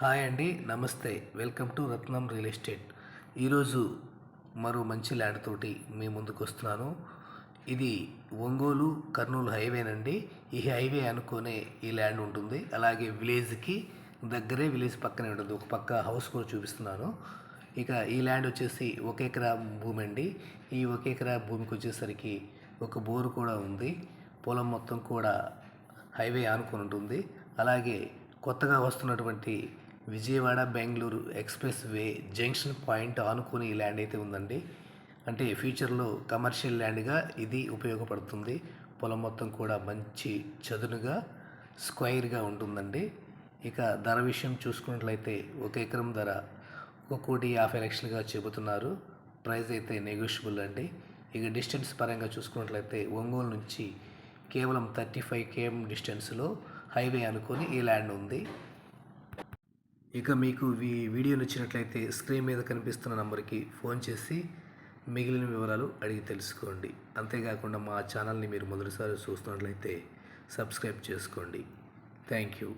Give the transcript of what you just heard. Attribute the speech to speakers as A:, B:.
A: Hi అండి నమస్తే. Welcome to Ratnam real estate. ఈరోజు మరో మంచి ల్యాండ్ తోటి మీ ముందుకు వస్తున్నాను. ఇది ఒంగోలు కర్నూలు హైవేనండి ఈ హైవే అనుకునే ఈ ల్యాండ్ ఉంటుంది. అలాగే విలేజ్కి దగ్గరే విలేజ్ పక్కనే ఉంటుంది. ఒక పక్క హౌస్ కూడా చూపిస్తున్నాను. ఇక ఈ ల్యాండ్ వచ్చేసి ఒక ఎకరా భూమి అండి. ఈ ఒక ఎకరా భూమికి వచ్చేసరికి ఒక బోరు కూడా ఉంది. పొలం మొత్తం కూడా హైవే ఆనుకొని ఉంటుంది. అలాగే కొత్తగా వస్తున్నటువంటి Vijayawada Bengaluru expressway junction point ఆనుకొని ఈ ల్యాండ్ అయితే ఉందండి. అంటే ఫ్యూచర్లో కమర్షియల్ ల్యాండ్గా ఇది ఉపయోగపడుతుంది. పొలం మొత్తం కూడా మంచి చదునుగా స్క్వైర్గా ఉంటుందండి. ఇక ధర విషయం చూసుకున్నట్లయితే ఒక ఎకరం ధర ఒక కోటి యాభై లక్షలుగా చెబుతున్నారు. ప్రైస్ అయితే నెగోషియబుల్ అండి. ఇక డిస్టెన్స్ పరంగా చూసుకున్నట్లయితే ఒంగోలు నుంచి కేవలం థర్టీ ఫైవ్ కేఎం డిస్టెన్స్లో హైవే అనుకొని ఈ ల్యాండ్ ఉంది. ఇక మీకు ఈ వీడియో నచ్చినట్లయితే స్క్రీన్ మీద కనిపిస్తున్న నంబర్కి ఫోన్ చేసి మిగిలిన వివరాలు అడిగి తెలుసుకోండి. అంతేకాకుండా మా ఛానల్ని మీరు మొదటిసారి చూస్తున్నట్లయితే సబ్స్క్రైబ్ చేసుకోండి. Thank you